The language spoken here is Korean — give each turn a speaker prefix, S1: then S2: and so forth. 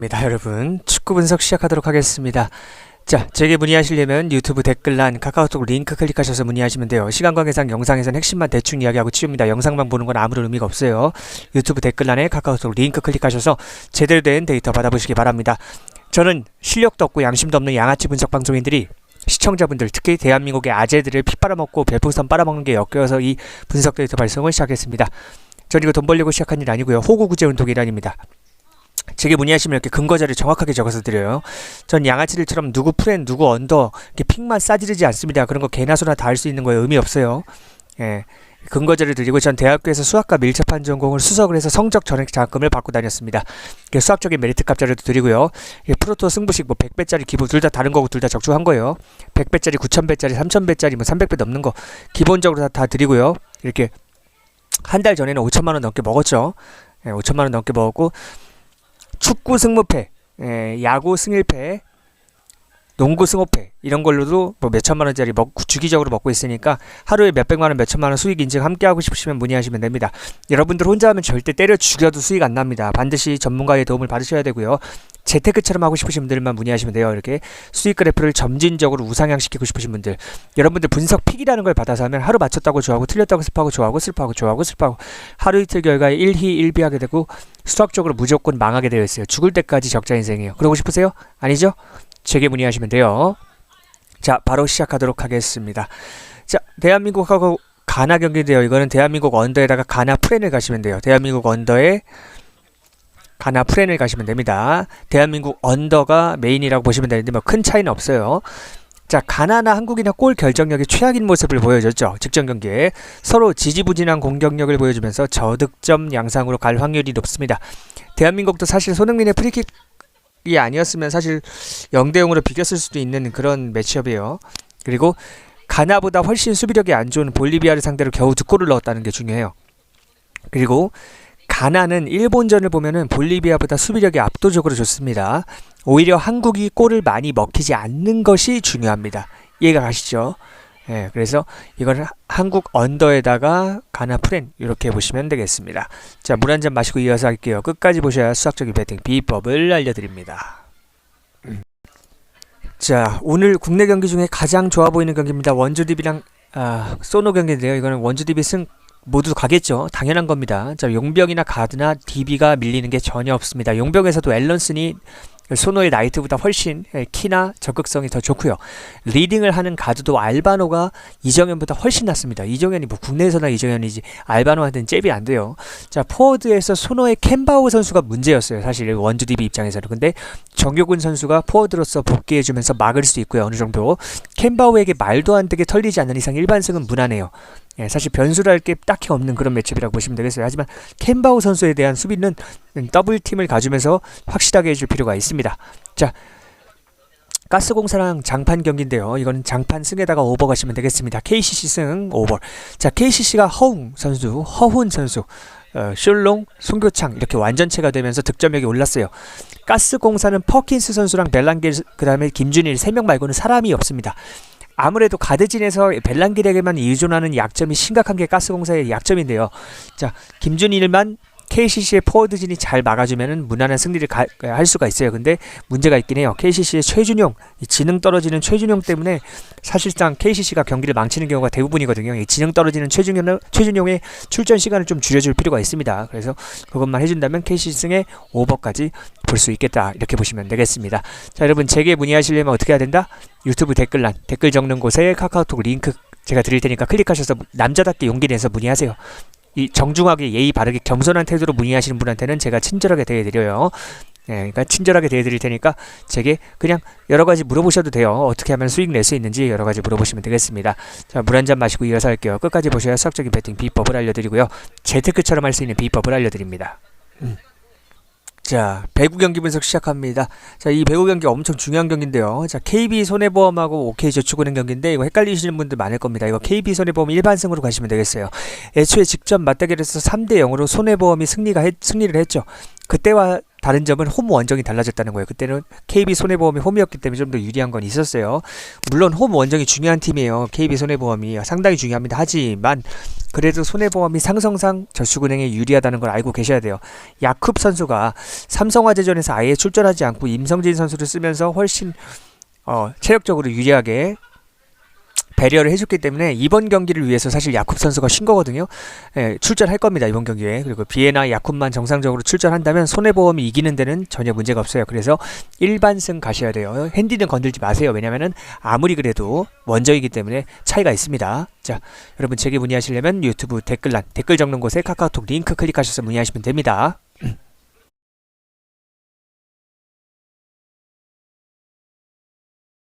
S1: 입니다 여러분 축구 분석 시작하도록 하겠습니다. 자 제게 문의하시려면 유튜브 댓글란 카카오톡 링크 클릭하셔서 문의하시면 돼요. 시간 관계상 영상에선 핵심만 대충 이야기하고 치웁니다. 영상만 보는 건 아무런 의미가 없어요. 유튜브 댓글란에 카카오톡 링크 클릭하셔서 제대로 된 데이터 받아보시기 바랍니다. 저는 실력도 없고 양심도 없는 양아치 분석 방송인들이 시청자분들 특히 대한민국의 아재들을 피 빨아먹고 별풍선 빨아먹는 게 역겨워서 이 분석 데이터 발송을 시작했습니다. 전 이거 돈 벌려고 시작한 일 아니고요. 호구 구제 운동이 아닙니다 제게 문의하시면 이렇게 근거 자료 정확하게 적어서 드려요. 전 양아치들처럼 누구 프렌 누구 언더 이렇게 픽만 싸지르지 않습니다. 그런 거 개나 소나 다 할 수 있는 거에 의미 없어요. 예. 근거 자료 드리고 전 대학교에서 수학과 밀접한 전공을 수석을 해서 성적 전액 장학금을 받고 다녔습니다. 수학적인 메리트 값 자료도 드리고요. 프로토 승부식 뭐 100배짜리 기부 둘다 다른 거고 둘 다 적중한 거예요. 100배짜리, 9000배짜리, 3000배짜리 뭐 300배 넘는 거 기본적으로 다, 다 드리고요. 이렇게 한 달 전에는 5천만 원 넘게 먹었죠. 예, 5천만 원 넘게 먹었고 축구 승무패, 예, 야구 승일패, 농구 승호패 이런 걸로도 뭐 몇천만 원짜리 먹, 주기적으로 먹고 있으니까 하루에 몇백만 원, 몇천만 원 수익 인증 함께 하고 싶으시면 문의하시면 됩니다. 여러분들 혼자 하면 절대 때려 죽여도 수익 안 납니다. 반드시 전문가의 도움을 받으셔야 되고요. 재테크처럼 하고 싶으신 분들만 문의하시면 돼요. 이렇게 수익 그래프를 점진적으로 우상향시키고 싶으신 분들, 여러분들 분석 픽이라는 걸 받아서 하면 하루 맞췄다고 좋아하고 틀렸다고 슬퍼하고 좋아하고 슬퍼하고 좋아하고 슬퍼하고 하루 이틀 결과에 일희일비하게 되고 수학적으로 무조건 망하게 되어 있어요. 죽을 때까지 적자 인생이에요. 그러고 싶으세요? 아니죠? 제게 문의하시면 돼요. 자, 바로 시작하도록 하겠습니다. 자, 대한민국하고 가나 경기인데요. 이거는 대한민국 언더에다가 가나 프렌을 가시면 돼요. 대한민국 언더에 가나 프렌을 가시면 됩니다. 대한민국 언더가 메인이라고 보시면 되는데 뭐 큰 차이는 없어요. 자, 가나나 한국이나 골 결정력이 최악인 모습을 보여줬죠. 직전 경기에 서로 지지부진한 공격력을 보여주면서 저득점 양상으로 갈 확률이 높습니다. 대한민국도 사실 손흥민의 프리킥이 아니었으면 사실 0대 0으로 비겼을 수도 있는 그런 매치업이에요. 그리고 가나보다 훨씬 수비력이 안 좋은 볼리비아를 상대로 겨우 두 골을 넣었다는 게 중요해요. 그리고 가나는 일본전을 보면은 볼리비아보다 수비력이 압도적으로 좋습니다. 오히려 한국이 골을 많이 먹히지 않는 것이 중요합니다. 이해가 가시죠? 예, 그래서 하- 한국 언더에다가 가나 프렌 이렇게 보시면 되겠습니다. 자, 물 한 잔 마시고 이어서 할게요. 끝까지 보셔야 수학적인 배팅 비법을 알려드립니다. 음. 자, 오늘 국내 경기 중에 가장 좋아 보이는 경기입니다. 원주 DB랑 아, 소노 경기인데요. 이거는 원주 DB 승 모두 가겠죠. 당연한 겁니다. 자, 용병이나 가드나 DB가 밀리는 게 전혀 없습니다. 용병에서도 앨런슨이 소노의 나이트보다 훨씬 예, 키나 적극성이 더 좋고요. 리딩을 하는 가드도 알바노가 이정현보다 훨씬 낫습니다. 이정현이 뭐 국내에서나 이정현이지 알바노한테는 잽이 안 돼요. 자, 포워드에서 소노의 캔바우 선수가 문제였어요. 사실 원주 DB 입장에서는. 근데 정효근 선수가 포워드로서 복귀해주면서 막을 수 있고요. 어느 정도. 캔바우에게 말도 안 되게 털리지 않는 이상 일반승은 무난해요. 예, 사실 변수랄 게 딱히 없는 그런 매치업이라고 보시면 되겠어요. 하지만 캔바우 선수에 대한 수비는 더블 팀을 가주면서 확실하게 해줄 필요가 있습니다. 자, 가스공사랑 장판 경기인데요. 이거는 장판 승에다가 오버 가시면 되겠습니다. KCC 승 오버. 자, KCC가 허웅 선수, 허훈 선수, 어, 슐롱, 송교창 이렇게 완전체가 되면서 득점력이 올랐어요. 가스공사는 퍼킨스 선수랑 벨랑길 그다음에 김준일 세 명 말고는 사람이 없습니다. 아무래도 가드진에서 벨랑길에게만 의존하는 약점이 심각한 게 가스공사의 약점인데요. 자, 김준일만 KCC의 포워드진이 잘 막아주면은 무난한 승리를 가- 할 수가 있어요. 근데 문제가 있긴 해요. KCC의 최준용, 이 지능 떨어지는 최준용 때문에 사실상 KCC가 경기를 망치는 경우가 대부분이거든요. 이 지능 떨어지는 최준용, 최준용의 출전 시간을 좀 줄여줄 필요가 있습니다. 그래서 그것만 해준다면 KCC 승의 오버까지 볼 수 있겠다. 이렇게 보시면 되겠습니다. 자, 여러분 제게 문의하시려면 어떻게 해야 된다? 유튜브 댓글란 댓글 적는 곳에 카카오톡 링크 제가 드릴 테니까 클릭하셔서 남자답게 용기 내서 문의하세요. 이 정중하게 예의 바르게 겸손한 태도로 문의하시는 분한테는 제가 친절하게 대해드려요. 예, 그러니까 친절하게 대해드릴 테니까 제게 그냥 여러 가지 물어보셔도 돼요. 어떻게 하면 수익 낼 수 있는지 여러 가지 물어보시면 되겠습니다. 자, 물 한 잔 마시고 이어서 할게요. 끝까지 보셔야 수학적인 배팅 비법을 알려드리고요. 재테크처럼 할 수 있는 비법을 알려드립니다. 음. 자, 배구 경기 분석 시작합니다. 자, 이 배구 경기 엄청 중요한 경기인데요. 자, KB 손해보험하고 OK저축은행 경기인데 이거 헷갈리시는 분들 많을 겁니다. 이거 KB 손해보험 일반승으로 가시면 되겠어요. 애초에 직접 맞대결에서 3대 0으로 손해보험이 승리가 했, 승리를 했죠. 그때와 다른 점은 홈 원정이 달라졌다는 거예요. 그때는 KB 손해보험이 홈이었기 때문에 좀 더 유리한 건 있었어요. 물론 홈 원정이 중요한 팀이에요. KB 손해보험이 상당히 중요합니다. 하지만 그래도 손해보험이 상성상 저축은행에 유리하다는 걸 알고 계셔야 돼요. 야쿱 선수가 삼성화재전에서 아예 출전하지 않고 임성진 선수를 쓰면서 훨씬 어, 체력적으로 유리하게 배려를 해줬기 때문에 이번 경기를 위해서 사실 야쿱 선수가 쉰 거거든요. 예, 출전할 겁니다 이번 경기에 그리고 비에나 야쿱만 정상적으로 출전한다면 손해보험이 이기는 데는 전혀 문제가 없어요. 그래서 일반승 가셔야 돼요. 핸디는 건들지 마세요. 왜냐면은 아무리 그래도 원정이기 때문에 차이가 있습니다. 자, 여러분 제게 문의하시려면 유튜브 댓글란 댓글 적는 곳에 카카오톡 링크 클릭하셔서 문의하시면 됩니다.